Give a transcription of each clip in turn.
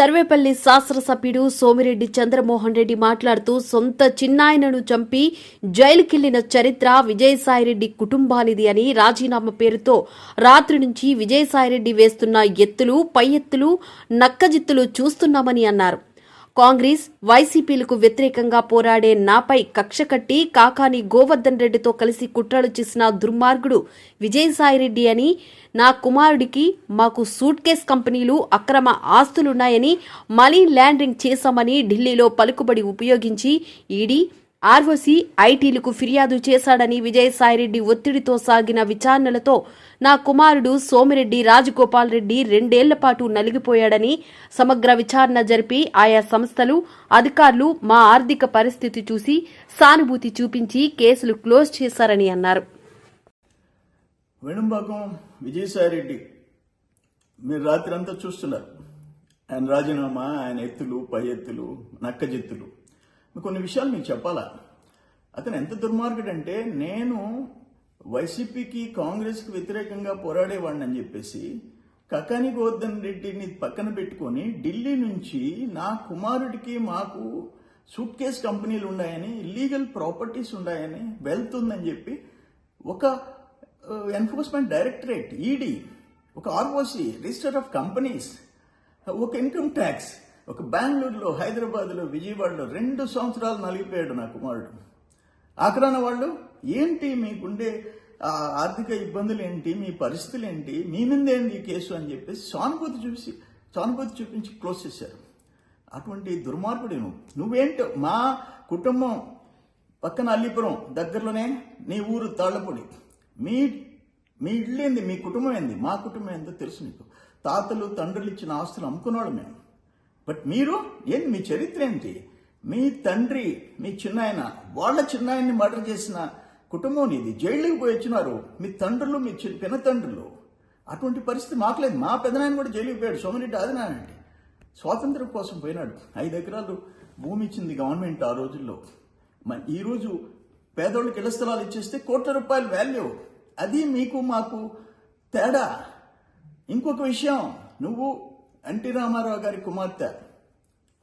సర్వేపల్లి శాసనసభ్యుడు సోమిరెడ్డి చంద్రమోహన్ రెడ్డి మాట్లాడుతూ సొంత చిన్నాయనను చంపి జైలుకెళ్ళిన చరిత్ర విజయసాయిరెడ్డి కుటుంబానిది అని రాజీనామా పేరుతో రాత్రి నుంచి విజయసాయిరెడ్డి వేస్తున్న ఎత్తులు పై ఎత్తులు నక్కజిత్తులు చూస్తున్నామని అన్నారు. కాంగ్రెస్ వైసీపీలకు వ్యతిరేకంగా పోరాడే నాపై కక్ష కట్టి కాకాని గోవర్ధన్ రెడ్డితో కలిసి కుట్రలు చేసిన దుర్మార్గుడు విజయసాయిరెడ్డి అని నా కుమారుడికి మాకు సూట్ కేస్ కంపెనీలు అక్రమ ఆస్తులున్నాయని మనీ ల్యాండరింగ్ చేశామని ఢిల్లీలో పలుకుబడి ఉపయోగించి ఈడీ ఆర్ఓసీ ఐటీలకు ఫిర్యాదు చేశాడని విజయసాయిరెడ్డి ఒత్తిడితో సాగిన విచారణలతో నా కుమారుడు సోమిరెడ్డి రాజగోపాల్ రెడ్డి రెండేళ్ళ పాటు నలిగిపోయాడని సమగ్ర విచారణ జరిపి ఆయా సంస్థలు అధికారులు మా ఆర్థిక పరిస్థితి చూసి సానుభూతి చూపించి కేసులు క్లోజ్ చేశారని అన్నారు. వేణుంబాకం విజయసాయిరెడ్డి మీరు రాత్రి అంతా చూస్తున్నారు. ఆయన రాజీనామా ఆయన ఎత్తులు పై ఎత్తులు నక్కజెత్తులు కొన్ని విషయాలు మీకు చెప్పాలా? అతను ఎంత దుర్మార్గుడంటే నేను వైసీపీకి కాంగ్రెస్కి వ్యతిరేకంగా పోరాడేవాడిని అని చెప్పేసి కకాని గోవర్ధన్ రెడ్డిని పక్కన పెట్టుకొని ఢిల్లీ నుంచి నా కుమారుడికి మాకు సూట్ కేస్ కంపెనీలు ఉన్నాయని ఇల్లీగల్ ప్రాపర్టీస్ ఉన్నాయని వెల్త్ ఉందని చెప్పి ఒక ఎన్ఫోర్స్మెంట్ డైరెక్టరేట్ ఈడీ ఒక ఆర్ఓసి రిజిస్టర్ ఆఫ్ కంపెనీస్ ఒక ఇన్కమ్ ట్యాక్స్ ఒక బెంగళూరులో హైదరాబాద్లో విజయవాడలో రెండు సంవత్సరాలు నలిగిపోయాడు నా కుమారుడు. ఆఖరాన వాళ్ళు ఏంటి మీకుండే ఆర్థిక ఇబ్బందులు ఏంటి మీ పరిస్థితులు ఏంటి మీ మీదేంది ఈ కేసు? అని చెప్పేసి సానుభూతి చూసి సానుభూతి చూపించి క్లోజ్ చేశారు. అటువంటి దుర్మార్గుడు నువ్వు. నువ్వేంటో మా కుటుంబం పక్కన అల్లిపురం దగ్గరలోనే నీ ఊరు తాళ్ళపొడి. మీ మీ ఇల్లు ఏంది మీ కుటుంబం ఏంది? మా కుటుంబం ఏందో తెలుసు నీకు. తాతలు తండ్రులు ఇచ్చిన ఆస్తులు అమ్ముకున్నాడు మేము బట్ మీరు ఏంది మీ చరిత్ర ఏంటి? మీ తండ్రి మీ చిన్నాయన వాళ్ళ చిన్నాయన్ని మర్డర్ చేసిన కుటుంబం నీది. జైలుకి పోయి వచ్చినారు. మీ తండ్రులు మీ చి తండ్రులు. అటువంటి పరిస్థితి మాకు లేదు. మా పెదనాయన కూడా జైలుకి పోయాడు. సోమిరెడ్డి ఆదినారాయణ స్వాతంత్రం కోసం పోయినాడు. ఐదు ఎకరాలు భూమి ఇచ్చింది గవర్నమెంట్ ఆ రోజుల్లో. ఈరోజు పేదోళ్ళకి ఇళ్ళ స్థలాలు ఇచ్చేస్తే కోట్ల రూపాయల వాల్యూ అది మీకు మాకు తేడా. ఇంకొక విషయం. నువ్వు ఎన్టీ రామారావు గారి కుమార్తె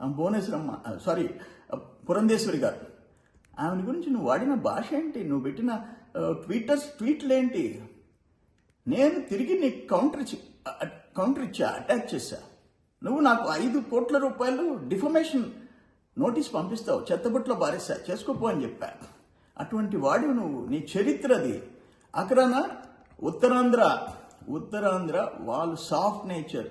భువనేశ్వరమ్మ సారీ పురంధేశ్వరి గారు. ఆమె గురించి నువ్వు వాడిన భాష ఏంటి? నువ్వు పెట్టిన ట్వీటర్స్ ట్వీట్లు ఏంటి? నేను తిరిగి నీకు కౌంటర్ ఇచ్చి కౌంటర్ ఇచ్చా అటాక్ చేశా. నువ్వు నాకు ఐదు కోట్ల రూపాయలు డిఫమేషన్ నోటీస్ పంపిస్తావు చెత్తబుట్లో బారేసా చేసుకోపో అని చెప్పా. అటువంటి వాడివి నువ్వు నీ చరిత్ర అది అక్కడన ఉత్తరాంధ్ర ఉత్తరాంధ్ర వాళ్ళు సాఫ్ట్ నేచర్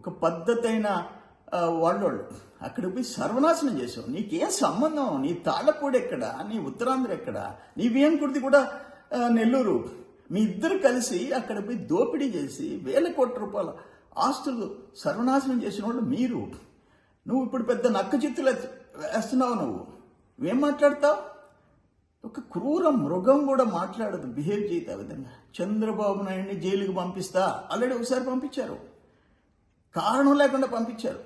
ఒక పద్ధతైన ఆ, వాళ్ళోళ్ళు. అక్కడ పోయి సర్వనాశనం చేసావు నీకేం సంబంధం? నీ తాళ్ళపూడి ఎక్కడ? నీ ఉత్తరాంధ్ర ఎక్కడ? నీ వియంకుడిది కూడా నెల్లూరు? మీ ఇద్దరు కలిసి అక్కడ పోయి దోపిడీ చేసి వేల కోట్ల రూపాయల ఆస్తులు సర్వనాశనం చేసిన వాళ్ళు మీరు. నువ్వు ఇప్పుడు పెద్ద నక్క చిత్తులు వేస్తున్నావు నువ్వు. ఏం మాట్లాడతావు? ఒక క్రూర మృగం కూడా మాట్లాడదు. బిహేవ్ చేయదు ఆ విధంగా? చంద్రబాబు నాయుడిని జైలుకి పంపిస్తా. ఆల్రెడీ ఒకసారి పంపించారు. కారణం లేకుండా పంపించారు.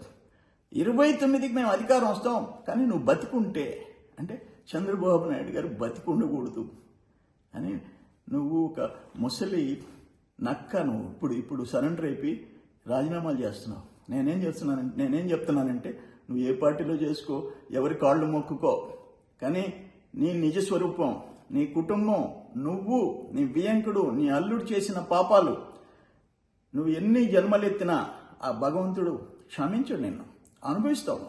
ఇరవై తొమ్మిదికి మేము అధికారం వస్తాం కానీ నువ్వు బతికుంటే అంటే చంద్రబాబు నాయుడు గారు బతికి ఉండకూడదు అని నువ్వు ఒక ముసలి నక్క నువ్వు ఇప్పుడు ఇప్పుడు సరెండర్ అయిపోయి రాజీనామాలు చేస్తున్నావు. నేనేం చేస్తున్నాను నేనేం చెప్తున్నానంటే నువ్వు ఏ పార్టీలో చేసుకో ఎవరి కాళ్ళు మొక్కుకో. కానీ నీ నిజ స్వరూపం నీ కుటుంబం నువ్వు నీ వియంకుడు నీ అల్లుడు చేసిన పాపాలు నువ్వు ఎన్ని జన్మలెత్తినా ఆ భగవంతుడు క్షమించడు నిన్ను. అనుభవిస్తావు.